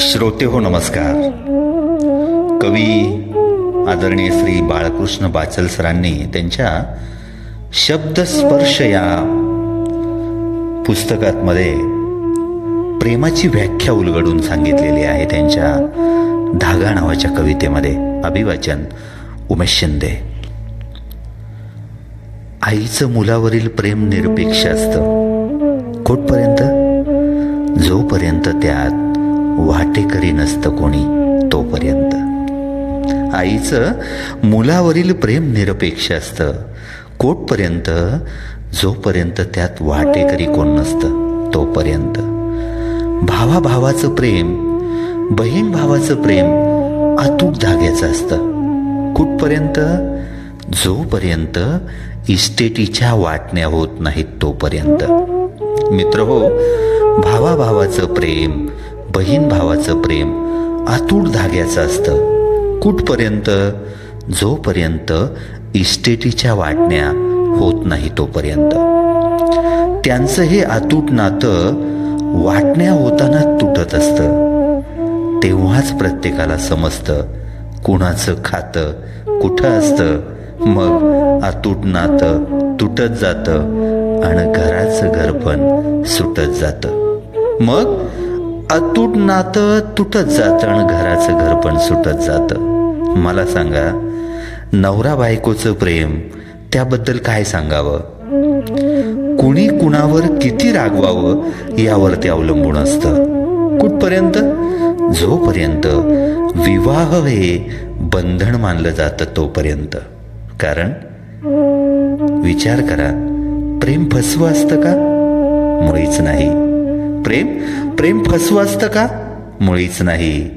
श्रोते हो नमस्कार. कवी आदरणीय श्री बाळकृष्ण बाचल सरांनी त्यांच्या शब्दस्पर्श या पुस्तकात मध्ये प्रेमाची व्याख्या उलगडून सांगितलेली आहे त्यांच्या धागा नावाच्या कवितेमध्ये. अभिवाचन उमेश शिंदे. आईचं मुलावरील प्रेम निरपेक्ष असतं. कुठपर्यंत जोपर्यंत त्यात वाटेकरी नसतं कोणी तोपर्यंत. आईचं मुलावरील प्रेम निरपेक्ष असतं. कोटपर्यंत जोपर्यंत त्यात वाटेकरी कोण नसतं तोपर्यंत. भावा भावाचं प्रेम बहीण भावाचं प्रेम अतूट धाग्याचं असतं. कुठपर्यंत? जोपर्यंत इस्टेटीच्या वाटण्या होत नाहीत तोपर्यंत. मित्र हो भावा भावाचं प्रेम बहीण भावाचं प्रेम आतूट धाग्याचं असतं. कुठपर्यंत? जोपर्यंत इस्टेटीच्या वाटण्या होत नाही तोपर्यंत. त्यांचं हे आतूट नातं वाटण्या होताना तुटत असतं. तेव्हाच प्रत्येकाला समजतं कुणाचं खातं कुठं असतं. मग आतूट नातं तुटत जातं आणि घराचं घर पण सुटत जातं. मग अतूट नातं तुटत जातं आणि घराचं घर पण सुटत जातं. मला सांगा नवरा बायकोचं प्रेम त्याबद्दल काय सांगावं? कुणी कुणावर किती रागवावं यावर ते अवलंबून असतं. कुठपर्यंत? जोपर्यंत विवाह हे बंधन मानलं जातं तोपर्यंत. कारण? विचार करा प्रेम फसवं असतं का? मुळीच नाही. प्रेम? प्रेम फसवं असतं का? मुळीच नाही.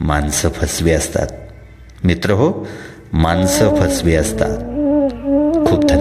माणसं फसवी असतात. मित्र हो माणसं फसवी असतात. खूप धन्यवाद.